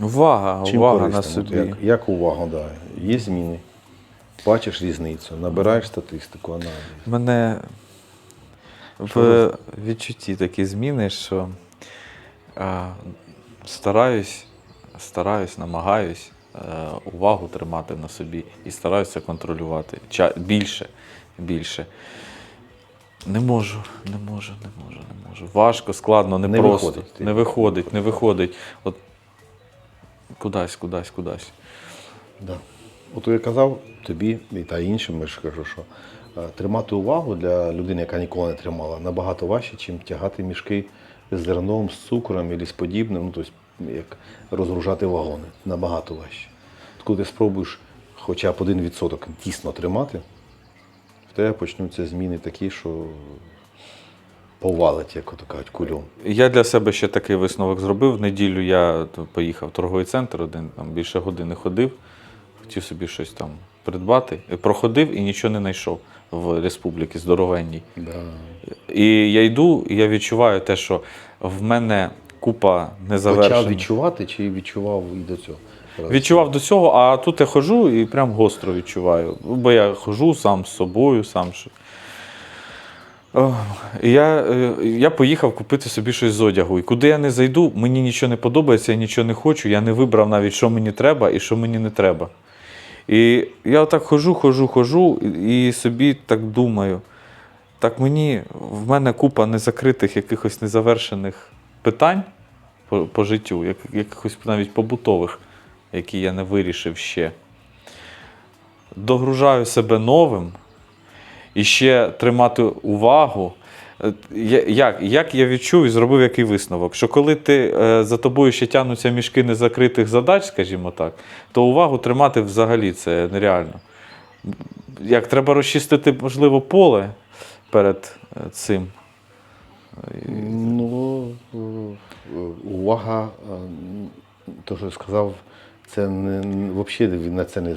Увага, Чим увага на корисним? От собі. Як, як увага, да. Є зміни. Бачиш різницю, набираєш статистику, аналіз. У мене в відчутті такі зміни, що а, стараюсь, стараюсь, намагаюсь е, увагу тримати на собі і стараюся контролювати. Ча- більше, більше. Не можу, не можу, не можу, не можу. Важко, складно, не, Не просто. виходить, Не виходить, не виходить. От кудись, кудись, кудись. Да. От я казав тобі і та іншим, я ж кажу, що е, тримати увагу для людини, яка ніколи не тримала, набагато важче, ніж тягати мішки з зерном, з цукром і з подібним, ну, тобто, як розгружати вагони. Набагато важче. От коли ти спробуєш хоча б один відсоток тісно тримати, в тебе почнуться зміни такі, що повалить, як ото кажуть, кульом. Я для себе ще такий висновок зробив. В неділю я поїхав в торговий центр, один там більше години ходив, хотів собі щось там придбати. Проходив і нічого не знайшов в республіці здоровенній. Да. І я йду, і я відчуваю те, що в мене купа Почав незавершених. відчувати чи відчував і до цього? Відчував до цього, а тут я ходжу і прям гостро відчуваю. Бо я ходжу сам з собою, сам я, е, я поїхав купити собі щось з одягу. І куди я не зайду, мені нічого не подобається, я нічого не хочу. Я не вибрав навіть, що мені треба і що мені не треба. І я отак ходжу, ходжу і і собі так думаю. Так мені в мене купа незакритих якихось незавершених питань по, по життю, як, якихось навіть побутових, які я не вирішив ще. Догружаю себе новим і ще тримати увагу. Е, Як, як я відчув і зробив який висновок? Що коли ти е, за тобою ще тягнуться мішки незакритих задач, скажімо так, то увагу тримати взагалі це нереально. Як треба розчистити, можливо, поле перед е, цим. Ну, увага, то, що сказав, це не, взагалі на це не,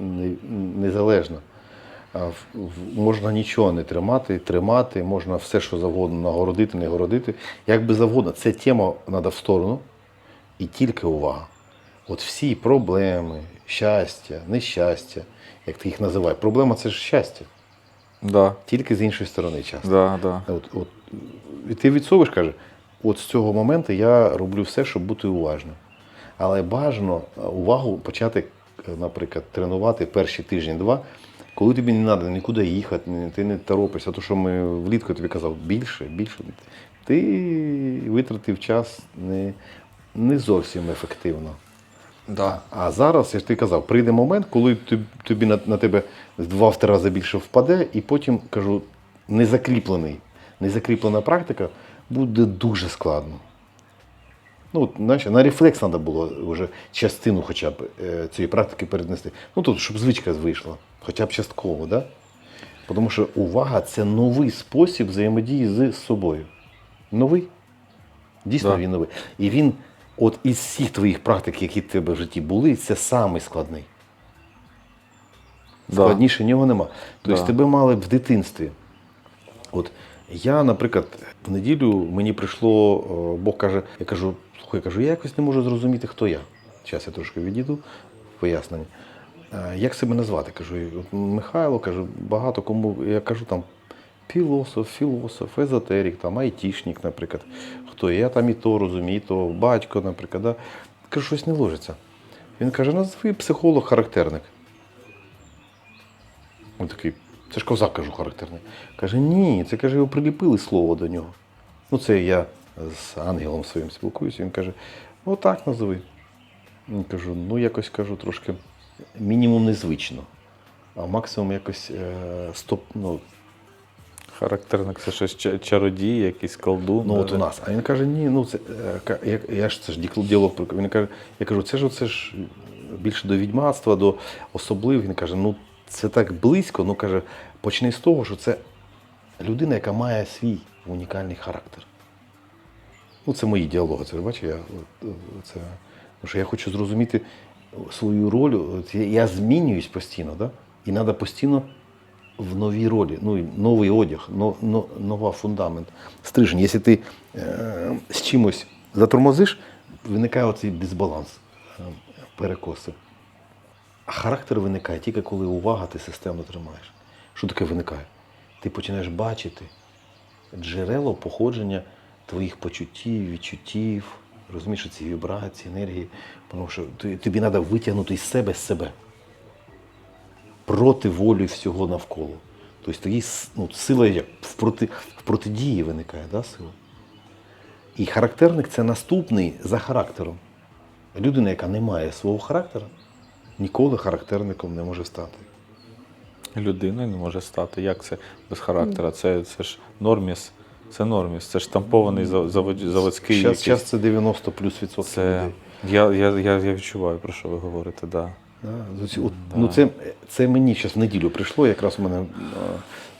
не, незалежно. Можна нічого не тримати, тримати, можна все, що завгодно нагородити, не городити. Як би завгодно, це тема треба в сторону і тільки увага. От всі проблеми, щастя, нещастя, як ти їх називаєш. Проблема це ж щастя, Да, тільки з іншої сторони часто. да, да. От, от, і ти відсовуєш, каже, от з цього моменту я роблю все, щоб бути уважним. Але бажано увагу почати, наприклад, тренувати перші тиждень-два, коли тобі не треба нікуди їхати, ти не торопишся. То, що ми влітку тобі казав, більше, більше. Ти витратив час не, не зовсім ефективно. Да. А зараз, я ж ти казав, прийде момент, коли тобі на, на тебе з два в три рази більше впаде, і потім кажу, незакріплений, незакріплена практика буде дуже складно. Ну, знаєш, на рефлекс треба було вже частину хоча б е, цієї практики перенести. Ну, тут, щоб звичка вийшла, хоча б частково, да? Тому що увага це новий спосіб взаємодії з собою. Новий. Дійсно, Да. він новий. І він, от із всіх твоїх практик, які в тебе в житті були, це самий складний. Да. Складніше нього нема. Тобто Да. тебе мали в дитинстві. От я, наприклад, в неділю мені прийшло, Бог каже, я кажу, слухай, кажу, я якось не можу зрозуміти, хто я. Зараз я трошки відійду пояснення. Е, Як себе назвати? Кажу, Михайло, кажу, багато кому, я кажу там філософ, філософ, езотерик, там, айтішник, наприклад. Хто я там і то розумію, і то батько, наприклад. Да? Кажу, щось не ложиться. Він каже, назви психолог-характерник. Він такий, це ж козак, кажу, характерний. Каже, ні, це каже, його приліпили слово до нього. Ну, це я з ангелом своїм спілкуюся. Він каже, отак назови. Я кажу, ну якось кажу трошки мінімум незвично, а максимум якось е, стоп, ну, Характерник це щось ча- чародій, якийсь колдун. Ну, от у нас. А він каже, ні, ну це е, я, я ж це ж діалог. Він каже, я кажу, це ж це ж більше до відьмацтва, до особливих. Він каже, ну це так близько. Ну каже, почни з того, що це людина, яка має свій унікальний характер. Ну, це мої діалоги. Це ж я е, це, тому що я хочу зрозуміти свою роль. Я, я змінююсь постійно, да? і треба постійно в новій ролі, ну, новий одяг, но, но, нова фундамент. Стрижень, якщо ти е, з чимось затормозиш, виникає оцей дисбаланс. ем, перекоси. А характер виникає тільки коли увага ти системно тримаєш. Що таке виникає? Ти починаєш бачити джерело походження твоїх почуттів, відчуттів, розумієш ці вібрації, енергії. Тому що тобі треба витягнути із себе себе проти волі всього навколо. Тобто тоді ну, сила як в, проти, в протидії виникає, да, сила. І характерник це наступний за характером. Людина, яка не має свого характеру, ніколи характерником не може стати. Людиною не може стати. Як це без характера? Це, це ж норміс. Це норміс, це штампований зав- завод- заводський. Зараз, якийсь- це 90 плюс відсотків Це я, я, я, я відчуваю, про що ви говорите, да. Да, ось от, Ну, це, це мені зараз в неділю прийшло. Якраз у мене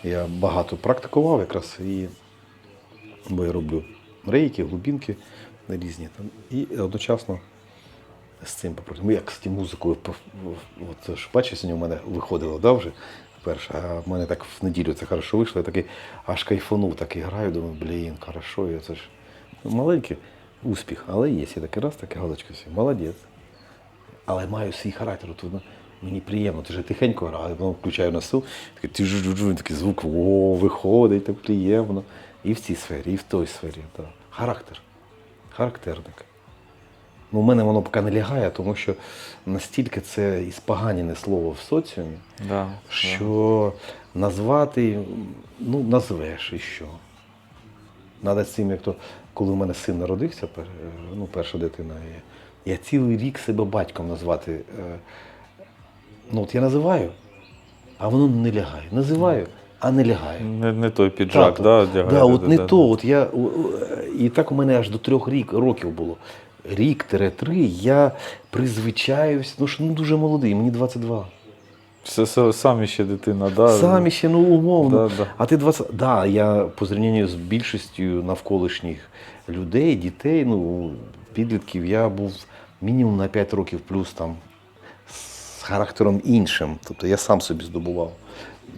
я багато практикував якраз і бо я роблю рейки, глибінки різні. Там, і одночасно з цим попробую. Як з тим музикою, от бачиш, у мене виходило да, вже вперше, а в мене так в неділю це хорошо вийшло. Я такий аж кайфанув, так і граю, думаю, блін, хорошо, і це ж ну, маленький успіх, але є. Я такий раз, така галочка, все, молодець але маю свій характер. Воно мені приємно. Ти ж тихенько граю, потім включаю на сил, такий, тю-жу-жу-жу, такий звук, о, виходить, так приємно. І в цій сфері, і в той сфері. Так. Характер. Характерник. Ну, у мене воно поки не лягає, тому що настільки це і споганене слово в соціумі, Да, да. що назвати, ну, назвеш і що. Надо з цим, як то, коли у мене син народився, ну, перша дитина, я, я цілий рік себе батьком назвати. е, Ну, от я називаю, а воно не лягає. Називаю, а не лягає. Не, не той піджак, Тато. да, одягає, да, от не да, то. От я, і так у мене аж до трьох рік, років було. Рік-три, я призвичаюсь, ну що ну, дуже молодий, мені 22. Це, самі ще дитина, да. Самі ще, ну умовно. Да, да. А ти 20. Да, я по зрівнянню з більшістю навколишніх людей, дітей, ну, підлітків, я був мінімум на 5 років плюс там з характером іншим. Тобто я сам собі здобував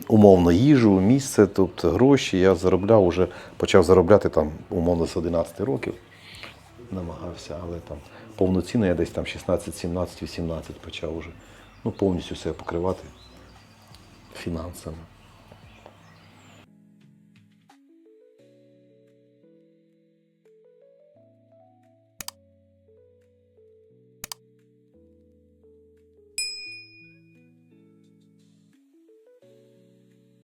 умовно їжу, місце, тобто гроші. Я заробляв уже, почав заробляти там умовно з 11 років. Намагався, але там повноцінно я десь там 16, 17, 18 почав уже ну, повністю себе покривати фінансами.